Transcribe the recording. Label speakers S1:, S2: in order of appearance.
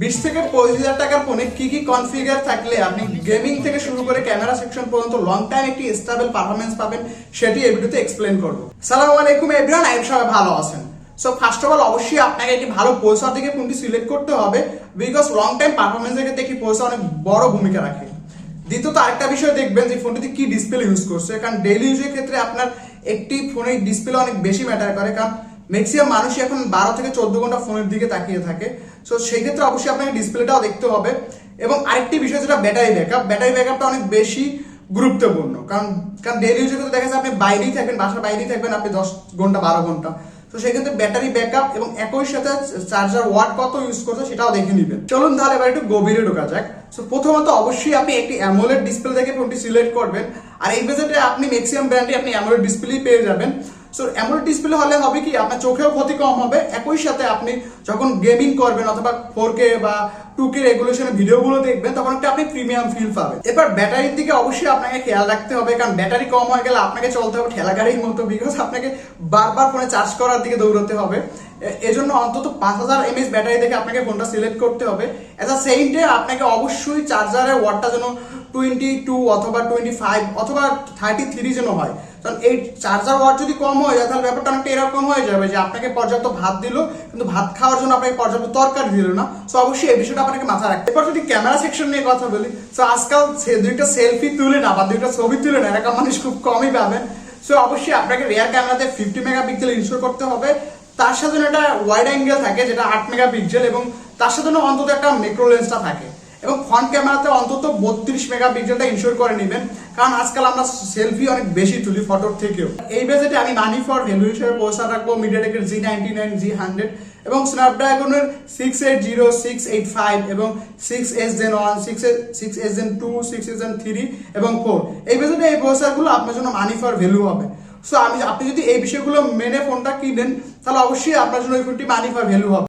S1: বিশ থেকে পঁচিশ হাজার টাকার ফোনে কি কি কনফিগার থাকলে আপনি গেমিং থেকে শুরু করে ক্যামেরা সেকশন পর্যন্ত লং টাইম একটি স্টেবল পারফরমেন্স পাবেন, সেটি এই ভিডিওতে এক্সপ্লেন করব। সালাম আলাইকুম এভরিওয়ান আইব সবাই ভালো আছেন। সো ফার্স্ট অফ অল অবশ্যই আপনাকে একটি ভালো পয়সা থেকে ফোনটি সিলেক্ট করতে হবে বিকজ লং টাইম পারফরমেন্সের ক্ষেত্রে একটি পয়সা অনেক বড় ভূমিকা রাখে। দ্বিতীয়ত, আরেকটা বিষয় দেখবেন যে ফোনটিতে কি ডিসপ্লে ইউজ করছে, কারণ ডেইলি ইউজের ক্ষেত্রে আপনার একটি ফোনের ডিসপ্লে অনেক বেশি ম্যাটার করে, কারণ ম্যাক্সিমাম মানুষই এখন বারো থেকে চোদ্দ ঘণ্টা ফোনের দিকে তাকিয়ে থাকে। সো সেই ক্ষেত্রে অবশ্যই আপনাকে ডিসপ্লেটাও দেখতে হবে। এবং আরেকটি বিষয় যেটা ব্যাটারি ব্যাকআপ ব্যাটারি ব্যাকআপটা অনেক বেশি গুরুত্বপূর্ণ। কারণ কারণ ডেইলি ইউজের ক্ষেত্রে দেখা যায় আপনি বাইরেই থাকবেন, বাসার বাইরেই থাকবেন আপনি দশ ঘণ্টা, বারো ঘণ্টা। তো সেক্ষেত্রে ব্যাটারি ব্যাকআপ এবং একই সাথে চার্জার ওয়াট কত ইউজ করছে সেটাও দেখে নেবেন। চলুন তাহলে এবার একটু গভীরে ঢোকা যাক। সো প্রথমত অবশ্যই আপনি একটি অ্যামোলেড ডিসপ্লে থেকে ফোনটি সিলেক্ট করবেন। আর এই বাজেটে আপনি ম্যাক্সিমাম ব্র্যান্ডে আপনি অ্যামোলেড ডিসপ্লেই পেয়ে যাবেন। সো অ্যামোলেড ডিসপ্লে হলে হবে কি, আপনার চোখেও ক্ষতি কম হবে। একই সাথে আপনি যখন গেমিং করবেন অথবা ফোর কে বা টু কে রেগুলেশনের ভিডিওগুলো দেখবেন, তখন একটা আপনি প্রিমিয়াম ফিল পাবেন। এবার ব্যাটারির দিকে অবশ্যই আপনাকে খেয়াল রাখতে হবে, কারণ ব্যাটারি কম হয়ে গেলে আপনাকে চলতে হবে ঠেলা গাড়ির মতো বিকজ আপনাকে বারবার ফোনে চার্জ করার দিকে দৌড়াতে হবে। এজন্য অন্তত পাঁচ হাজার এমএস ব্যাটারি থেকে আপনাকে ফোনটা সিলেক্ট করতে হবে। অ্যাজ আ সেম ডে আপনাকে অবশ্যই চার্জারের ওয়াটটা যেন টোয়েন্টি টু অথবা টোয়েন্টি ফাইভ অথবা থার্টি থ্রি যেন হয়। কারণ এই চার্জার ওয়াট যদি কম হয়ে যায়, তাহলে ব্যাপারটা অনেকটা এরকম হয়ে যাবে যে আপনাকে পর্যাপ্ত ভাত দিল, কিন্তু ভাত খাওয়ার জন্য আপনাকে পর্যাপ্ত তরকারি দিল না। সো অবশ্যই এই বিষয়টা আপনাকে মাথায় রাখতে এবার যদি ক্যামেরা সেকশন নিয়ে কথা বলি সো আজকাল দুইটা সেলফি তুলে না বা দুইটা ছবি তুলে না, এরকম মানুষ খুব কমই পাবেন। সো অবশ্যই আপনাকে রিয়ার ক্যামেরাতে ফিফটি মেগাপিক্সেল ইনস্টল করতে হবে। তার সাথে একটা ওয়াইড অ্যাঙ্গেল থাকে যেটা আট মেগাপিক্সেল এবং তার সাথে অন্তত একটা মাইক্রো লেন্সটা থাকে। এবং ফ্রন্ট ক্যামেরাতে অন্তত বত্রিশ মেগাপিক্সেলটা ইনশোর করে নেবেন। কারণ আজকাল আমরা সেলফি অনেক বেশি তুলি ফটোর থেকেও। এই বাজেটে আমি মানি ফর ভ্যালু হিসেবে পয়সা রাখব মিডিয়াটেকের G ninety nine G hundred এবং স্ন্যাপড্রাগনের six eight zero six eight five এবং six S gen one six six S gen two six S gen three এবং ফোর এই বাজেটে এই পয়সাগুলো আপনার জন্য মানি ফর ভ্যালু হবে। সো আমি আপনি যদি এই বিষয়গুলো মেনে ফোনটা কিনেন, তাহলে অবশ্যই আপনার জন্য ওই ফোনটি মানি ফর ভ্যালু হবে।